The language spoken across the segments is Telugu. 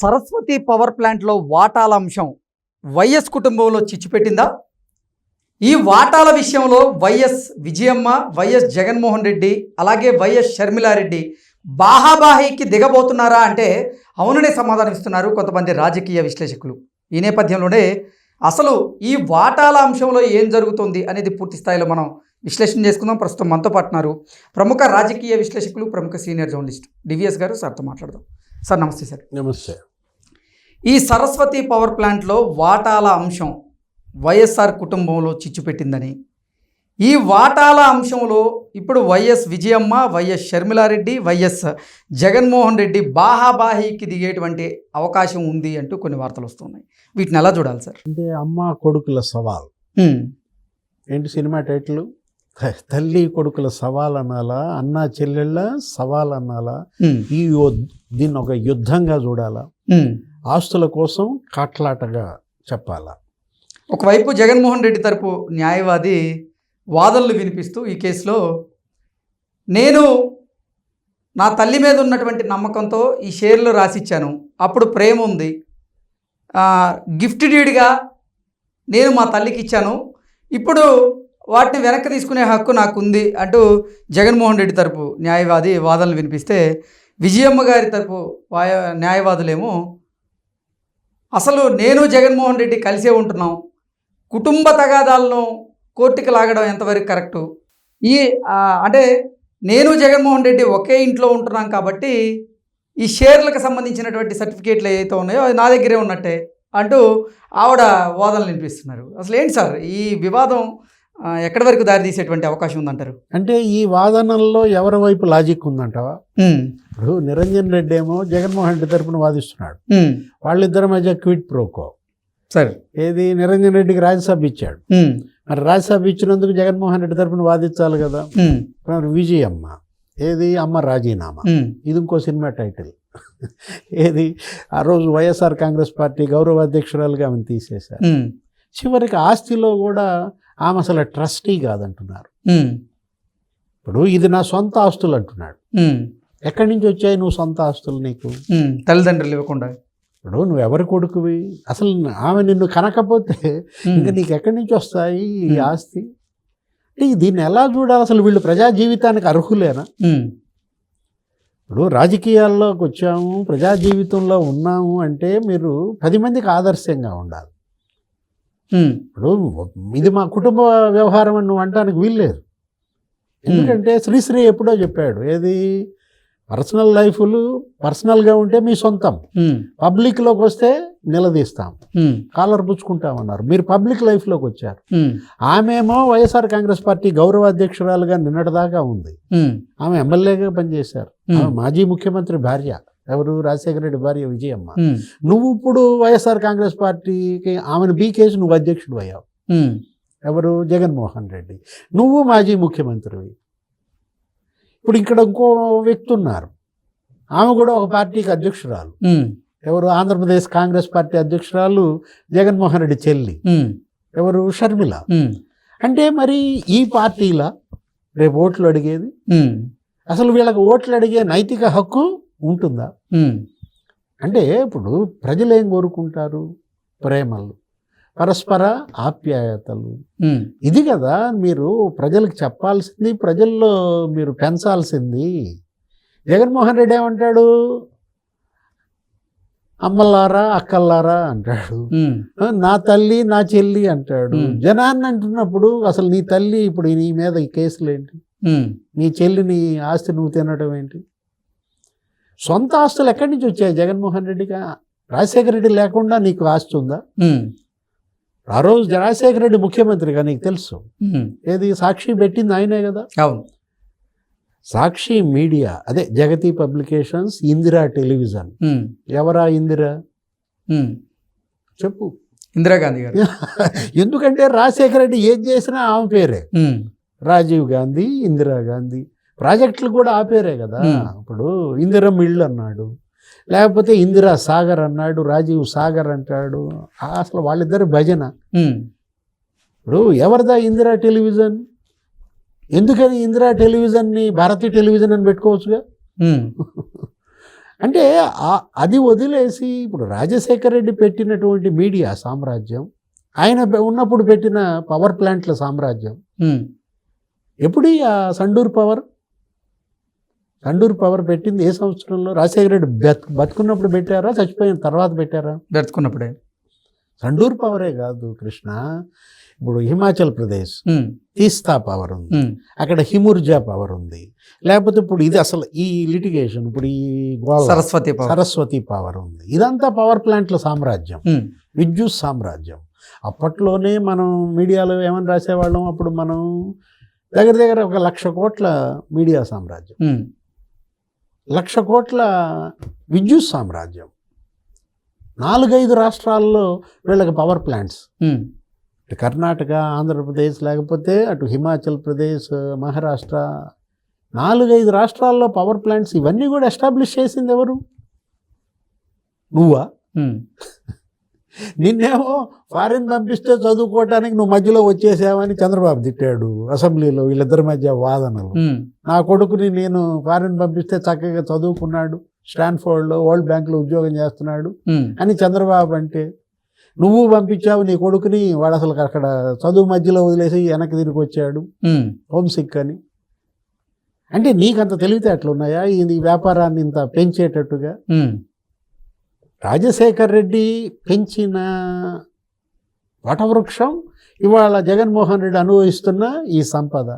సరస్వతి పవర్ ప్లాంట్లో వాటాల అంశం వైఎస్ కుటుంబంలో చిచ్చుపెట్టిందా? ఈ వాటాల విషయంలో వైఎస్ విజయమ్మ వైఎస్ జగన్మోహన్ రెడ్డి అలాగే వైఎస్ షర్మిలారెడ్డి బాహాబాహీకి దిగబోతున్నారా అంటే అవుననే సమాధానం ఇస్తున్నారు కొంతమంది రాజకీయ విశ్లేషకులు. ఈ నేపథ్యంలోనే అసలు ఈ వాటాల అంశంలో ఏం జరుగుతుంది అనేది పూర్తి స్థాయిలో మనం విశ్లేషణ చేసుకుందాం. ప్రస్తుతం మనతో పాటున్నారు ప్రముఖ రాజకీయ విశ్లేషకులు ప్రముఖ సీనియర్ జర్నలిస్ట్ డివిఎస్ గారు. సార్తో మాట్లాడదాం. సార్ నమస్తే సార్. నమస్తే. ఈ సరస్వతి పవర్ ప్లాంట్లో వాటాల అంశం వైఎస్ఆర్ కుటుంబంలో చిచ్చు పెట్టిందని. ఈ వాటాల అంశంలో ఇప్పుడు YS Vijayamma YS Sharmila Reddy YS Jaganmohan Reddy బాహాబాహికి దిగేటువంటి అవకాశం ఉంది అంటూ కొన్ని వార్తలు వస్తున్నాయి. వీటిని ఎలా చూడాలి సార్? అంటే అమ్మ కొడుకుల సవాల్. ఏంటి సినిమా టైటిల్? తల్లి కొడుకుల సవాల్ అనాలా అన్న చెల్లెళ్ళ సవాల్ అనాలా ఈ దీన్ని ఒక యుద్ధంగా చూడాలా. ఆస్తుల కోసం కాట్లాటగా చెప్పాలా? ఒకవైపు జగన్మోహన్ రెడ్డి తరపు న్యాయవాది వాదనలు వినిపిస్తూ ఈ కేసులో నేను నా తల్లి మీద ఉన్నటువంటి నమ్మకంతో ఈ షేర్లు రాసిచ్చాను. అప్పుడు ప్రేమ ఉంది. గిఫ్ట్ డీడ్గా నేను మా తల్లికి ఇచ్చాను. ఇప్పుడు వాటిని వెనక్కి తీసుకునే హక్కు నాకు ఉంది అంటూ జగన్మోహన్ రెడ్డి తరపు న్యాయవాది వాదనలు వినిపిస్తే విజయమ్మ గారి తరపు వాయ న్యాయవాదులేమో అసలు నేను జగన్మోహన్ రెడ్డి కలిసే ఉంటున్నాం. కుటుంబ తగాదాలను కోర్టుకి లాగడం ఎంతవరకు కరెక్టు? ఈ అంటే నేను జగన్మోహన్ రెడ్డి ఒకే ఇంట్లో ఉంటున్నాం కాబట్టి ఈ షేర్లకు సంబంధించినటువంటి సర్టిఫికేట్లు ఏవైతే ఉన్నాయో అది నా దగ్గరే ఉన్నట్టే అంటూ ఆవిడ వాదనలు వినిపిస్తున్నారు. అసలు ఏంటి సార్ ఈ వివాదం? ఎక్కడి వరకు దారితీసేటువంటి అవకాశం ఉందంటారు? అంటే ఈ వాదనల్లో ఎవరి వైపు లాజిక్ ఉందంటావా? ఇప్పుడు నిరంజన్ రెడ్డి ఏమో జగన్మోహన్ రెడ్డి తరపున వాదిస్తున్నాడు. వాళ్ళిద్దరి మధ్య క్విట్ ప్రోకో. సరే. ఏది నిరంజన్ రెడ్డికి రాజ్యసభ ఇచ్చాడు. మరి రాజ్యసభ ఇచ్చినందుకు జగన్మోహన్ రెడ్డి తరపున వాదించాలి కదా. విజయమ్మ. ఏది అమ్మ రాజీనామా? ఇది ఇంకో సినిమా టైటిల్. ఏది? ఆ రోజు వైఎస్ఆర్ కాంగ్రెస్ పార్టీ గౌరవ అధ్యక్షురాలుగా ఆమెను తీసేశారు. చివరికి ఆస్తిలో కూడా ఆమె అసలు ట్రస్టీ కాదంటున్నారు. ఇప్పుడు ఇది నా సొంత ఆస్తులు అంటున్నాడు. ఎక్కడి నుంచి వచ్చాయి నువ్వు సొంత ఆస్తులు నీకు? తల్లిదండ్రులు ఇవ్వకుండా. ఇప్పుడు నువ్వు ఎవరి కొడుకువి? అసలు ఆమె నిన్ను కనకపోతే ఇంకా నీకు ఎక్కడి నుంచి వస్తాయి ఈ. ఆస్తి? అంటే దీన్ని ఎలా చూడాలి? అసలు వీళ్ళు ప్రజా జీవితానికి అర్హులేనా? ఇప్పుడు రాజకీయాల్లోకి వచ్చాము ప్రజా జీవితంలో ఉన్నాము అంటే మీరు పది మందికి ఆదర్శంగా ఉండాలి. ఇప్పుడు ఇది మా కుటుంబ వ్యవహారం అని నువ్వు అంటానికి వీల్లేదు. ఎందుకంటే శ్రీశ్రీ ఎప్పుడో చెప్పాడు ఏది? పర్సనల్ లైఫ్లు పర్సనల్గా ఉంటే మీ సొంతం. పబ్లిక్లోకి వస్తే నిలదీస్తాం. కాలర్ పుచ్చుకుంటామన్నారు. మీరు పబ్లిక్ లైఫ్లోకి వచ్చారు. ఆమెమో వైఎస్ఆర్ కాంగ్రెస్ పార్టీ గౌరవ అధ్యక్షురాలుగా నిన్నటిదాకా ఉంది. ఆమె ఎమ్మెల్యేగా పనిచేశారు. మాజీ ముఖ్యమంత్రి భార్య. ఎవరు? రాజశేఖర రెడ్డి భార్య విజయమ్మ. నువ్వు ఇప్పుడు వైఎస్ఆర్ కాంగ్రెస్ పార్టీకి ఆమెను బీకేసి నువ్వు అధ్యక్షుడు అయ్యావు. ఎవరు? జగన్మోహన్ రెడ్డి. నువ్వు మాజీ ముఖ్యమంత్రివి. ఇప్పుడు ఇక్కడ ఇంకో వ్యక్తి ఉన్నారు. ఆమె కూడా ఒక పార్టీకి అధ్యక్షురాలు. ఎవరు? ఆంధ్రప్రదేశ్ కాంగ్రెస్ పార్టీ అధ్యక్షురాలు జగన్మోహన్ రెడ్డి చెల్లి. ఎవరు? షర్మిల. అంటే మరి ఈ పార్టీల? రేపు ఓట్లు అడిగేది? అసలు వీళ్ళకి ఓట్లు అడిగే నైతిక హక్కు ఉంటుందా? అంటే ఇప్పుడు ప్రజలు ఏం కోరుకుంటారు? ప్రేమలు పరస్పర ఆప్యాయతలు. ఇది కదా మీరు ప్రజలకు చెప్పాల్సింది ప్రజల్లో మీరు పెంచాల్సింది. జగన్మోహన్ రెడ్డి ఏమంటాడు? అమ్మలారా అక్కల్లారా అంటాడు. నా తల్లి నా చెల్లి అంటాడు. జనాన్ని అంటున్నప్పుడు అసలు నీ తల్లి ఇప్పుడు నీ మీద ఈ కేసులు ఏంటి? నీ చెల్లి నీ ఆస్తి నువ్వు తినడం ఏంటి? సొంత ఆస్తులు ఎక్కడి నుంచి వచ్చాయి? జగన్మోహన్ రెడ్డికి? రాజశేఖర రెడ్డి లేకుండా నీకు ఆస్తి ఉందా? ఆ రోజు రాజశేఖర రెడ్డి ముఖ్యమంత్రిగా నీకు తెలుసు. ఏది? సాక్షి పెట్టింది ఆయనే కదా? అవును. సాక్షి మీడియా అదే జగతి పబ్లికేషన్స్ ఇందిరా టెలివిజన్. ఎవరా ఇందిరా? చెప్పు. ఇందిరాగాంధీ గారు. ఎందుకంటే రాజశేఖర రెడ్డి ఏం చేసినా ఆమె పేరే. రాజీవ్ గాంధీ ఇందిరా గాంధీ. ప్రాజెక్టులు కూడా ఆ పేరే కదా. ఇప్పుడు ఇందిరం ఇళ్ళు అన్నాడు. లేకపోతే ఇందిరా సాగర్ అన్నాడు రాజీవ్ సాగర్ అంటాడు. ఆ అసలు వాళ్ళిద్దరు భజన. ఇప్పుడు ఎవరిదా ఇందిరా టెలివిజన్? ఎందుకని ఇందిరా టెలివిజన్ని భారతీయ టెలివిజన్ అని పెట్టుకోవచ్చుగా? అంటే అది వదిలేసి ఇప్పుడు రాజశేఖర రెడ్డి పెట్టినటువంటి మీడియా సామ్రాజ్యం ఆయన ఉన్నప్పుడు పెట్టిన పవర్ ప్లాంట్ల సామ్రాజ్యం. ఎప్పుడు ఆ సండూర్ పవర్? సండూర్ పవర్ పెట్టింది ఏ సంవత్సరంలో? రాజశేఖర రెడ్డి బత్ బతుకున్నప్పుడు పెట్టారా? చచ్చిపోయిన తర్వాత పెట్టారా? బ్రతుకున్నప్పుడే సండూర్ పవరే కాదు కృష్ణ. ఇప్పుడు హిమాచల్ ప్రదేశ్ తీస్తా పవర్ ఉంది. అక్కడ హిముర్జా పవర్ ఉంది. లేకపోతే ఇప్పుడు ఇది అసలు ఈ లిటిగేషన్ ఇప్పుడు ఈ సరస్వతి సరస్వతి పవర్ ఉంది. ఇదంతా పవర్ ప్లాంట్ల సామ్రాజ్యం. విద్యుత్ సామ్రాజ్యం. అప్పట్లోనే మనం మీడియాలో ఏమని రాసేవాళ్ళం? అప్పుడు మనం దగ్గర దగ్గర ఒక లక్ష కోట్ల మీడియా సామ్రాజ్యం. లక్ష కోట్ల విద్యుత్ సామ్రాజ్యం. నాలుగైదు రాష్ట్రాల్లో వీళ్ళకి పవర్ ప్లాంట్స్ ఇటు కర్ణాటక ఆంధ్రప్రదేశ్ లేకపోతే అటు హిమాచల్ ప్రదేశ్ మహారాష్ట్ర. నాలుగైదు రాష్ట్రాల్లో పవర్ ప్లాంట్స్ ఇవన్నీ కూడా ఎస్టాబ్లిష్ చేసింది ఎవరు? నువ్వా? నిన్నేమో ఫారిన్ పంపిస్తే చదువుకోవటానికి నువ్వు మధ్యలో వచ్చేసావని చంద్రబాబు తిట్టాడు అసెంబ్లీలో వీళ్ళిద్దరి మధ్య వాదనలు. నా కొడుకుని నేను ఫారిన్ పంపిస్తే చక్కగా చదువుకున్నాడు స్టాన్ఫోర్డ్లో వరల్డ్ బ్యాంక్లో ఉద్యోగం చేస్తున్నాడు అని చంద్రబాబు అంటే నువ్వు పంపించావు నీ కొడుకుని వాడు అసలు అక్కడ చదువు మధ్యలో వదిలేసి వెనక్కి తిరిగి వచ్చాడు హోమ్ సిక్ అని. అంటే నీకంత తెలివితేటలు ఉన్నాయా ఇది వ్యాపారాన్ని ఇంత పెంచేటట్టుగా? రాజశేఖర్ రెడ్డి పెంచిన వటవృక్షం ఇవాళ జగన్మోహన్ రెడ్డి అనుభవిస్తున్న ఈ సంపద.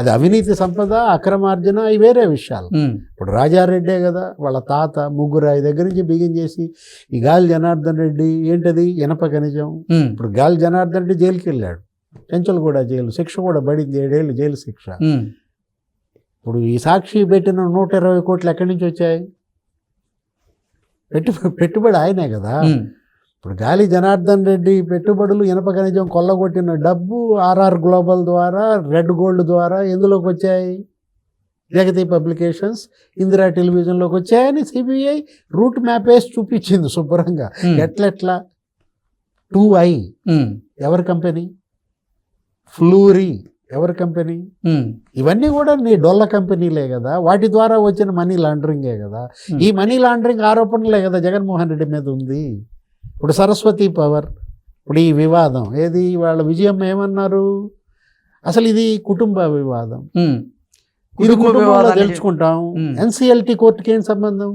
అది అవినీతి సంపద అక్రమార్జన ఇవి వేరే విషయాలు. ఇప్పుడు రాజారెడ్డే కదా వాళ్ళ తాత ముగ్గురు ఆయన దగ్గర నుంచి బిగిన్ చేసి ఈ గాలి జనార్దన్ రెడ్డి ఏంటది? ఇనప ఖనిజం ఇప్పుడు గాలి జనార్దన్ రెడ్డి జైలుకి వెళ్ళాడు. చెంచల్ కూడా జైలు శిక్ష కూడా పడింది ఏడేళ్ళు జైలు శిక్ష. ఇప్పుడు ఈ సాక్షి పెట్టిన నూట ఇరవై కోట్లు ఎక్కడి నుంచి వచ్చాయి? పెట్టు పెట్టుబడి ఆయనే కదా. ఇప్పుడు గాలి జనార్దన్ రెడ్డి పెట్టుబడులు ఇనప ఖనిజం కొల్లగొట్టిన డబ్బు ఆర్ఆర్ గ్లోబల్ ద్వారా రెడ్ గోల్డ్ ద్వారా ఎందులోకి వచ్చాయి? జగతి పబ్లికేషన్స్ ఇందిరా టెలివిజన్లోకి వచ్చాయని సిబిఐ రూట్ మ్యాప్ వేసి చూపించింది శుభ్రంగా. ఎట్లెట్లా? Two I. ఎవరి కంపెనీ? ఫ్లూరీ. ఎవరి కంపెనీ? ఇవన్నీ కూడా నీ డొల్ల కంపెనీలే కదా. వాటి ద్వారా వచ్చిన మనీ లాండరింగే కదా. ఈ మనీ లాండరింగ్ ఆరోపణలే కదా జగన్మోహన్ రెడ్డి మీద ఉంది. ఇప్పుడు సరస్వతి పవర్ ఇప్పుడు ఈ వివాదం. ఏది? వాళ్ళ విజయం ఏమన్నారు? అసలు ఇది కుటుంబ వివాదం. ఇది కుటుంబ కుటుంబంలో తెలుసుకుంటాం. ఎన్సిఎల్టీ కోర్టుకి ఏం సంబంధం.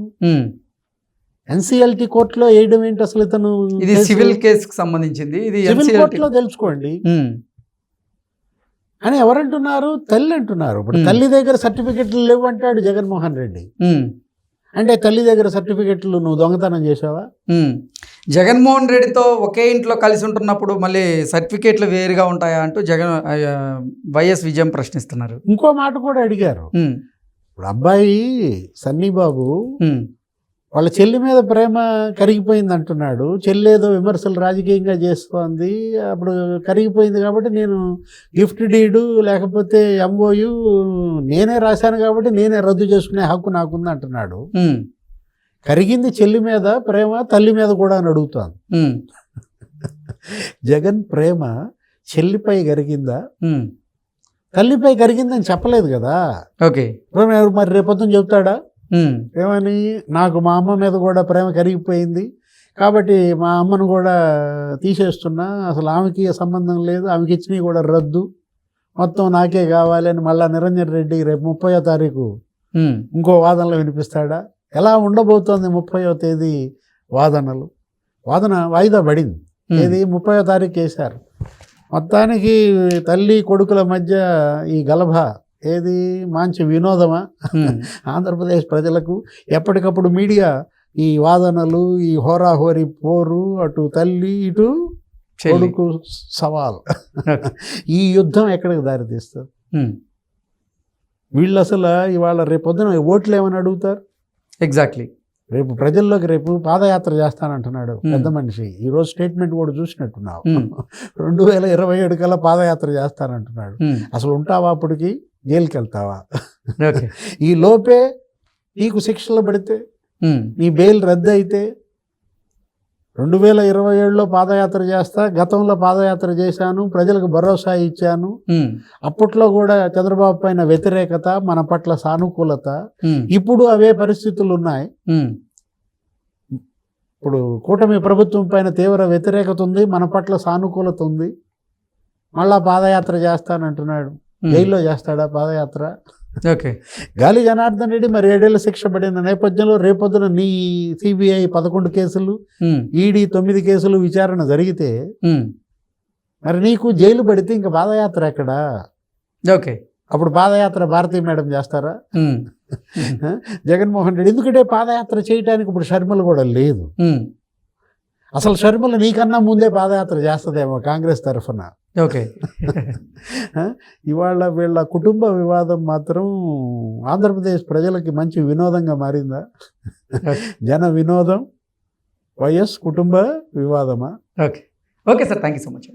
ఎన్సిఎల్టీ కోర్టులో వేయడం ఏంటి అసలు ఇతను? ఇది సివిల్ కేసుకు సంబంధించింది. ఇది సివిల్ కోర్టులో తెలుసుకోండి. అని ఎవరంటున్నారు? తల్లి అంటున్నారు. ఇప్పుడు. తల్లి దగ్గర సర్టిఫికెట్లు లేవు అంటాడు జగన్మోహన్ రెడ్డి. అంటే తల్లి దగ్గర సర్టిఫికెట్లు నువ్వు దొంగతనం చేసావా. జగన్మోహన్ రెడ్డితో ఒకే ఇంట్లో కలిసి ఉంటున్నప్పుడు మళ్ళీ సర్టిఫికేట్లు వేరుగా ఉంటాయా అంటూ జగన్ వైఎస్ విజయం ప్రశ్నిస్తున్నారు. ఇంకో మాట కూడా అడిగారు. ఇప్పుడు అబ్బాయి సన్నీ బాబు ఉమ్, వాళ్ళ చెల్లి మీద ప్రేమ కరిగిపోయింది అంటున్నాడు. చెల్లి ఏదో విమర్శలు రాజకీయంగా చేస్తోంది. అప్పుడు కరిగిపోయింది కాబట్టి నేను గిఫ్ట్ డీడు లేకపోతే ఎంఓయు నేనే రాశాను కాబట్టి నేనే రద్దు చేసుకునే హక్కు నాకుంది అంటున్నాడు. కరిగింది చెల్లి మీద ప్రేమ తల్లి మీద కూడా అని అడుగుతోంది. ఉమ్, జగన్ ప్రేమ చెల్లిపై కరిగిందా. తల్లిపై కరిగిందని చెప్పలేదు కదా. ఓకే. మరి రేపొద్దున చెప్తాడా ఉమ్, ఏమని? నాకు మా అమ్మ మీద కూడా ప్రేమ కరిగిపోయింది. కాబట్టి మా అమ్మను కూడా తీసేస్తున్నా. అసలు ఆమెకి సంబంధం లేదు. ఆమెకి ఇచ్చినవి కూడా రద్దు. మొత్తం నాకే కావాలని మళ్ళా నిరంజన్ రెడ్డి రేపు ముప్పయో తారీఖు ఇంకో వాదనలు వినిపిస్తాడా? ఎలా ఉండబోతోంది ముప్పయో తేదీ వాదనలు? వాదన వాయిదా పడింది. ఏది? ముప్పయో తారీఖు వేశారు మొత్తానికి తల్లి కొడుకుల మధ్య ఈ గలభ ఏది? మంచి వినోదమా? ఆంధ్రప్రదేశ్ ప్రజలకు ఎప్పటికప్పుడు మీడియా ఈ వాదనలు ఈ హోరాహోరీ పోరు అటు తల్లి ఇటు. కొడుకు సవాల్. ఈ యుద్ధం ఎక్కడికి దారితీస్తారు? వీళ్ళు అసలు ఇవాళ రేపు పొద్దున ఓట్లు ఏమని అడుగుతారు? ఎగ్జాక్ట్లీ రేపు ప్రజల్లోకి రేపు పాదయాత్ర చేస్తానంటున్నాడు. పెద్ద మనిషి. ఈరోజు స్టేట్మెంట్ కూడా చూసినట్టున్నావు. రెండు వేల ఇరవై ఏడు కల్లా పాదయాత్ర చేస్తానంటున్నాడు. అసలు ఉంటావా అప్పటికి? జైలుకి వెళ్తావా ఈ లోపే నీకు శిక్షలు పడితే నీ బెయిల్ రద్దు అయితే రెండు వేల ఇరవై ఏడులో పాదయాత్ర చేస్తా గతంలో పాదయాత్ర చేశాను ప్రజలకు భరోసా ఇచ్చాను. అప్పట్లో కూడా చంద్రబాబు పైన వ్యతిరేకత మన పట్ల సానుకూలత. ఇప్పుడు అవే పరిస్థితులు ఉన్నాయి. ఇప్పుడు కూటమి ప్రభుత్వం పైన తీవ్ర వ్యతిరేకత ఉంది మన పట్ల సానుకూలత ఉంది. మళ్ళా పాదయాత్ర చేస్తానంటున్నాడు. జైల్లో చేస్తాడా పాదయాత్ర? ఓకే. గాలి జనార్దన్ రెడ్డి మరి ఏడేళ్ళ శిక్ష పడిన నేపథ్యంలో రేపొద్దున నీ సిబిఐ పదకొండు కేసులు. ఈడీ తొమ్మిది కేసులు విచారణ జరిగితే. మరి నీకు జైలు పడితే ఇంకా పాదయాత్ర ఎక్కడ? ఓకే. అప్పుడు పాదయాత్ర భారతీ మేడం చేస్తారా. జగన్మోహన్ రెడ్డి. ఎందుకంటే పాదయాత్ర చేయడానికి ఇప్పుడు షర్మిల కూడా లేదు. అసలు షర్మిల నీకన్నా ముందే పాదయాత్ర చేస్తుందేమో కాంగ్రెస్ తరఫున. ఓకే. ఇవాళ వీళ్ళ కుటుంబ వివాదం మాత్రం ఆంధ్రప్రదేశ్ ప్రజలకి మంచి వినోదంగా మారిందా? జన వినోదం వైఎస్ కుటుంబ వివాదమా? Okay. Okay sir. Thank you so much.